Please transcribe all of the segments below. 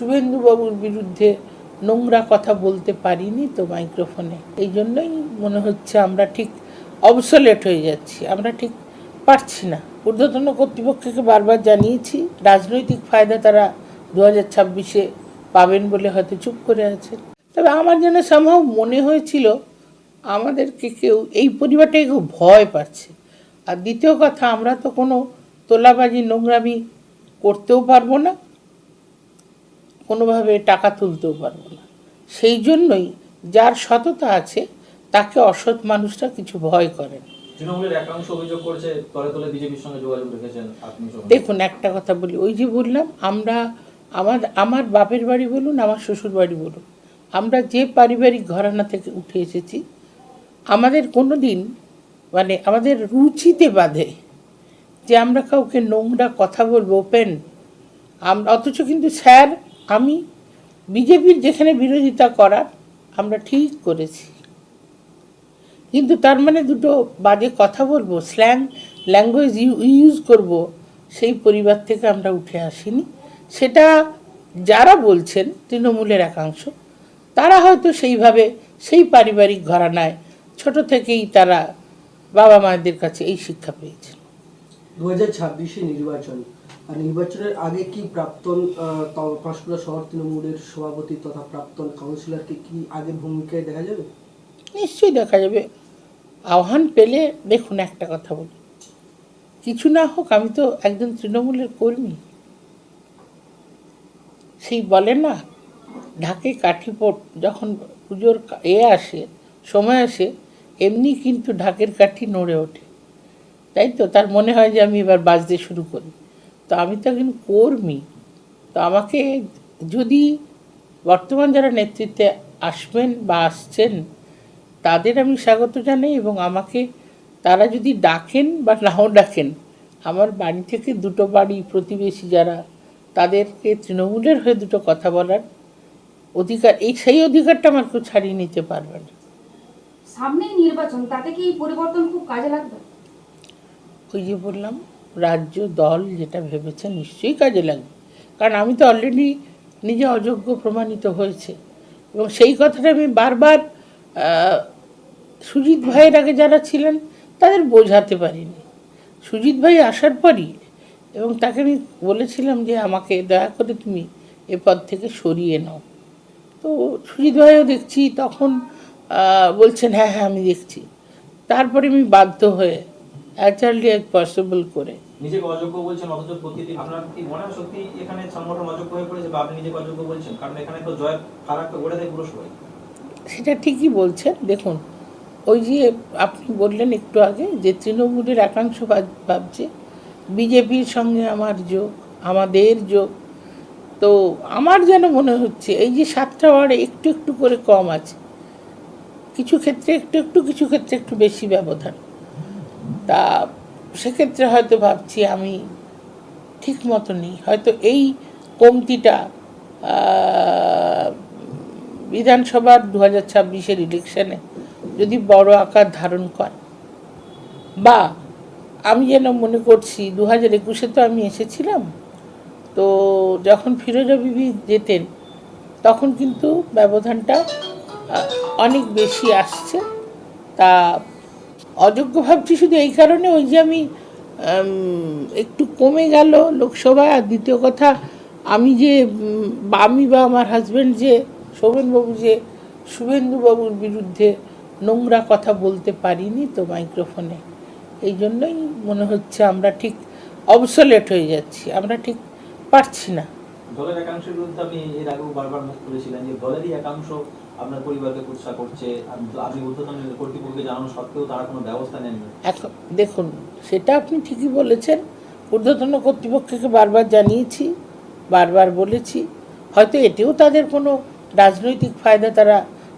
শুভেন্দুবাবুর বিরুদ্ধে নোংরা কথা বলতে পারিনি তো মাইক্রোফোনে। এই জন্যই মনে হচ্ছে আমরা ঠিক অবসলেট হয়ে যাচ্ছি, আমরা ঠিক পারছি না। ঊর্ধ্বতন কর্তৃপক্ষকে বারবার জানিয়েছি, রাজনৈতিক ফায়দা তারা দু হাজার ছাব্বিশে পাবেন বলে হয়তো চুপ করে আছেন তবে আমার যেন সম্ভব মনে হয়েছিল, আমাদেরকে কেউ এই পরিবারটাকে খুব ভয় পাচ্ছে। আর দ্বিতীয় কথা, আমরা তো কোনো তোলাবাজি, নোংরামি করতেও পারব না। কোনোভাবে টাকা তুলতেও পারব না। সেই জন্যই যার সততা আছে তাকে অসৎ মানুষরা কিছু ভয় করেন। দেখুন একটা কথা বলি ওই যে বললাম আমরা আমার আমার বাপের বাড়ি বলুন আমার শ্বশুর বাড়ি বলুন আমরা যে পারিবারিক ঘরানা থেকে উঠে এসেছি আমাদের কোনো দিন মানে আমাদের রুচিতে বাঁধে যে আমরা কাউকে নোংরা কথা বলব ওপেন। আমরা অথচ কিন্তু স্যার আমি বিজেপির যেখানে বিরোধিতা করার আমরা ঠিক করেছি। কিন্তু তার মানে দুটো বাজে কথা বলব স্ল্যাং ল্যাঙ্গুয়েজ ইউজ করব, সেই পরিবার থেকে আমরা উঠে আসিনি। সেটা যারা বলছেন তৃণমূলের একাংশ, তারা হয়তো সেইভাবে সেই পারিবারিক ঘরানায় ছোট থেকেই তারা বাবা মায়েদের কাছে এই শিক্ষা পেয়েছেন। দু হাজার ছাব্বিশে নির্বাচন আর নির্বাচনের আগে কি প্রাক্তন পাঁশকুড়া শহর তৃণমূলের সভাপতি তথা প্রাক্তন কাউন্সিলরকে কি আগে ভূমিকায় দেখা যাবে? নিশ্চয়ই দেখা যাবে। আহ্বান পেলে দেখুন একটা কথা বলি। কিছু না হোক, আমি তো একজন তৃণমূলের কর্মী। সেই বলে না, ঢাকে কাঠি পট যখন পুজোর এ আসে, সময় আসে, এমনি কিন্তু ঢাকের কাঠি নড়ে ওঠে। তাই তো, তার মনে হয় যে আমি এবার বাজতে শুরু করি। তো আমি তো একজন কর্মী। তো আমাকে যদি বর্তমান যারা নেতৃত্বে আসবেন বা আসছেন তাদের আমি স্বাগত জানাই এবং আমাকে তারা যদি ডাকেন বা নাও ডাকেন আমার বাড়ি থেকে দুটো বাড়ি প্রতিবেশী যারা তাদেরকে তৃণমূলের হয়ে দুটো কথা বলার অধিকার এই সেই অধিকারটা আমার কেউ ছাড়িয়ে নিতে পারবে না। সামনেই নির্বাচন তাতে কি পরিবর্তন খুব কাজে লাগবে? ওই যে বললাম রাজ্য, দল যেটা ভেবেছে নিশ্চয়ই কাজে লাগবে। কারণ আমি তো অলরেডি নিজে অযোগ্য প্রমাণিত হয়েছে। এবং সেই কথাটা আমি বারবার সুজিত ভাইয়ের আগে যারা ছিলেন, তাদের বোঝাতে পারিনি। সুজিত ভাই আসার পরই, এবং তাকে আমি বলেছিলাম যে, আমাকে দয়া করে তুমি এ পদ থেকে সরিয়ে নাও। তো সুজিত ভাইও দেখছি তখন বলছেন হ্যাঁ হ্যাঁ আমি দেখছি। তারপরে আমি বাধ্য হয়ে অ্যাজ আর্লি অ্যাজ পসিবল করে। নিজেকে অযোগ্য বলছেন অথচ আপনার কি মনে হয় সত্যি এখানে সংগঠন অযোগ্য হয়ে পড়েছে বা আপনি নিজেকে অযোগ্য বলছেন? কারণ এখানে তো জয়ের ফারাকটা গড়ে দেয় পুরো সবাই। সেটা ঠিকই বলছেন। দেখুন ওই যে আপনি বললেন একটু আগে যে তৃণমূলের একাংশ ভাব- ভাবছে বিজেপির সঙ্গে আমার যোগ আমাদের যোগ। তো আমার যেন মনে হচ্ছে এই যে সাতটা ওয়ার্ডে একটু একটু করে কম আছে। কিছু ক্ষেত্রে একটু একটু কিছু ক্ষেত্রে একটু বেশি ব্যবধান। তা সেক্ষেত্রে হয়তো ভাবছি আমি ঠিক মতো নেই হয়তো এই কমতিটা বিধানসভার দু হাজার ছাব্বিশের ইলেকশনে যদি বড় আকার ধারণ করে, বা আমি যেন মনে করছি দু হাজার একুশে তো আমি এসেছিলাম, তো যখন ফিরোজা বিবি যেতেন, তখন কিন্তু ব্যবধানটা অনেক বেশি আসছে। তা অযোগ্য ভাবছি শুধু এই কারণে, ওই যে আমি একটু কমে গেল লোকসভায়। আর দ্বিতীয় কথা, আমি যে আমি বা আমার হাজব্যান্ড যে, শোভনবাবু যে, শুভেন্দুবাবুর বিরুদ্ধে নোংরা কথা বলতে পারিনি তো মাইক্রোফোনে এই জন্যই মনে হচ্ছে আমরা ঠিক অবসলেট হয়ে যাচ্ছি, আমরা ঠিক পারছি না। দলের একাংশের বিরুদ্ধে আপনি এর আগেও বারবার মুখ খুলেছিলেন যে দলেরই একাংশ আপনার পরিবারকে কুৎসা করছে আপনি ঊর্ধ্বতন কর্তৃপক্ষকে জানানো সত্ত্বেও তারা কোনো ব্যবস্থা এখন দেখুন সেটা আপনি ঠিকই বলেছেন। ঊর্ধ্বতন কর্তৃপক্ষকে বারবার জানিয়েছি বারবার বলেছি। হয়তো এতেও তাদের কোনো রাজনৈতিক ফায়দা তারা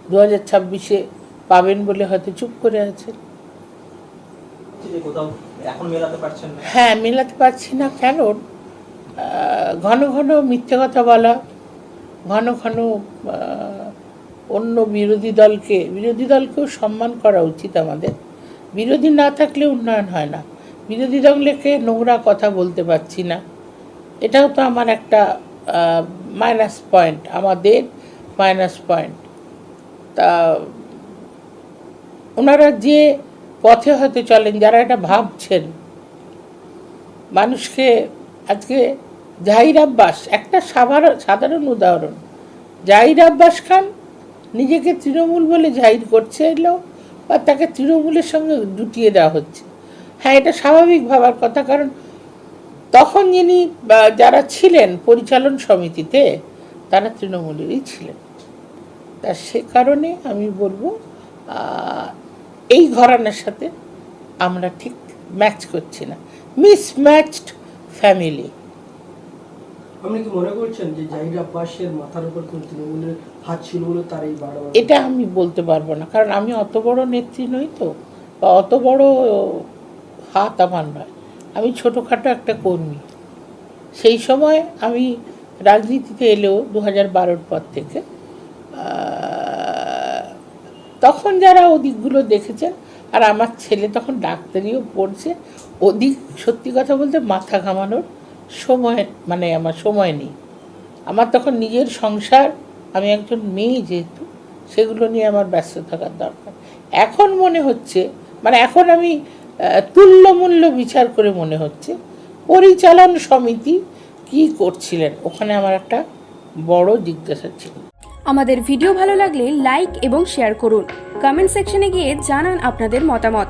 দু হাজার ছাব্বিশে পাবেন বলে হয়তো চুপ করে আছেন। এখন মেলাতে পারছেন না। হ্যাঁ মেলাতে পারছি না। কেন? ঘন ঘন মিথ্যে কথা বলা ঘন ঘন অন্য বিরোধী দলকে, বিরোধী দলকেও সম্মান করা উচিত আমাদের। বিরোধী না থাকলে উন্নয়ন হয় না। বিরোধী দলকে নোংরা কথা বলতে পারছি না। এটাও তো আমার একটা মাইনাস পয়েন্ট আমাদের মাইনাস পয়েন্ট তা, ওনারা যে পথে হয়তো চলেন, যারা এটা ভাবছেন, মানুষকে আজকে জাহির আব্বাস, একটা সাধারণ উদাহরণ। জাহির আব্বাস খান নিজেকে তৃণমূল বলে জাহির করছে এলো বা তাকে তৃণমূলের সঙ্গে জুটিয়ে দেওয়া হচ্ছে। হ্যাঁ এটা স্বাভাবিক ভাবার কথা, কারণ তখন যিনি যারা ছিলেন পরিচালন সমিতিতে, তারা তৃণমূলেরই ছিলেন। তা সে কারণে আমি বলব এই ঘরানার সাথে আমরা ঠিক ম্যাচ করছি না। Mismatched family. আপনি কি মনে করছেন যে জাহির আব্বাসের মাথার উপর কোন তৃণমূলের হাত ছিল বলে তার এই বাড়াবাড়ি এটা আমি বলতে পারব না, কারণ আমি অত বড় নেত্রী নই তো, বা অত বড় হাত আমার নয়। আমি ছোটোখাটো একটা কর্মী। সেই সময় আমি রাজনীতিতে এলেও দু হাজার বারোর পর থেকে তখন যারা ওদিকগুলো দেখেছেন, আর আমার ছেলে তখন ডাক্তারিও পড়ছে, ওদিক সত্যি কথা বলতে মাথা ঘামানোর সময় মানে আমার সময় নেই। আমার তখন নিজের সংসার, আমি একজন মেয়ে যেহেতু, সেগুলো নিয়ে আমার ব্যস্ত থাকার দরকার। এখন মনে হচ্ছে মানে এখন আমি তুল্যমূল্য বিচার করে মনে হচ্ছে, পরিচালন সমিতি কি করছিলেন? ওখানে আমার একটা বড় জিজ্ঞাসা ছিল। আমাদের ভিডিও ভালো লাগলে লাইক এবং শেয়ার করুন। কমেন্ট সেকশনে গিয়ে জানান আপনাদের মতামত।